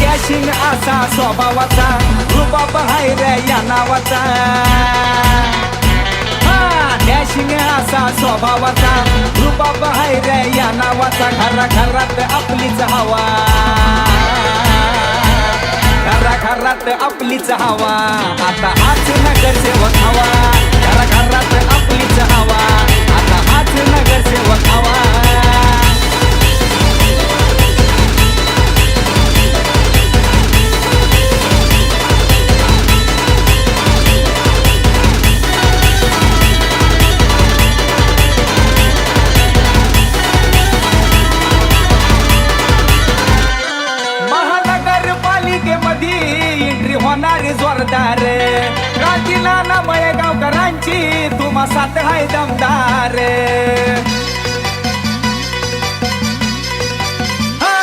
Dashing असा स्वभावाचा रुबाब हाय या नावाचा. हा डॅशिंग असा स्वभावाचा रुबाब हाय या नावाचा. घरा घरात आपलीच हवा. घरा घरात आपलीच हवा. आता महानगरपालिकेमध्ये एंट्री होणार जोरदार. राजीनाना मयगावकरांची तुम्हा सात हाय दमदार. हा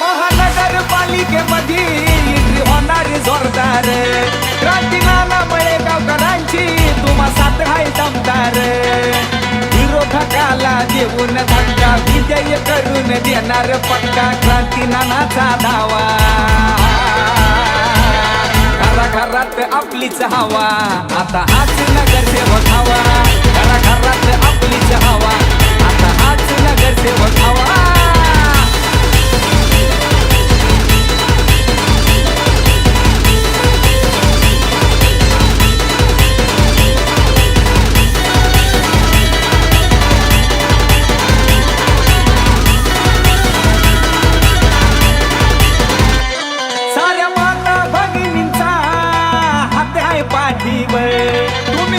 महानगरपालिकेमध्ये एंट्री होणार जोरदार. राजीनाना मयगावकरांची तुम्हा सात हाय दमदार. मला देऊन धक्का. विजय करून देणार पक्का क्रांती नानाचा धावा. घराघरात आपलीच हवा. आता हाच नगर सेवक हवा. घरा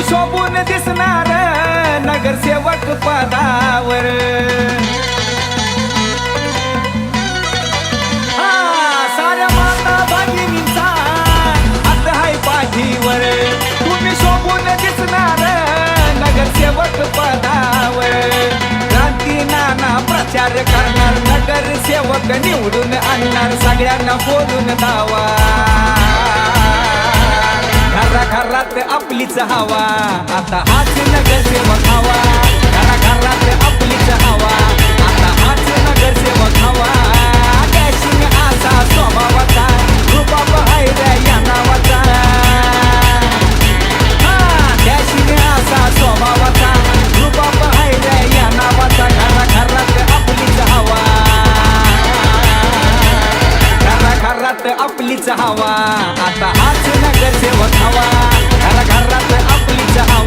शोभून दिसणार नगरसेवक पदावर. हा, साऱ्या माता भगिनींचा आता हाय पाठीवर. तुम्ही शोभून दिसणार नगरसेवक पदावर. क्रांती नाना प्रचार करणार नगरसेवक निवडून आणणार सगळ्यांना बोलून दावा घरा घरात आपलीच हवा. आता हाच नगरसेवक हवा. आपलीच हवा आता हाच नगरसेवक हवा. घरा घरात आपलीच हवा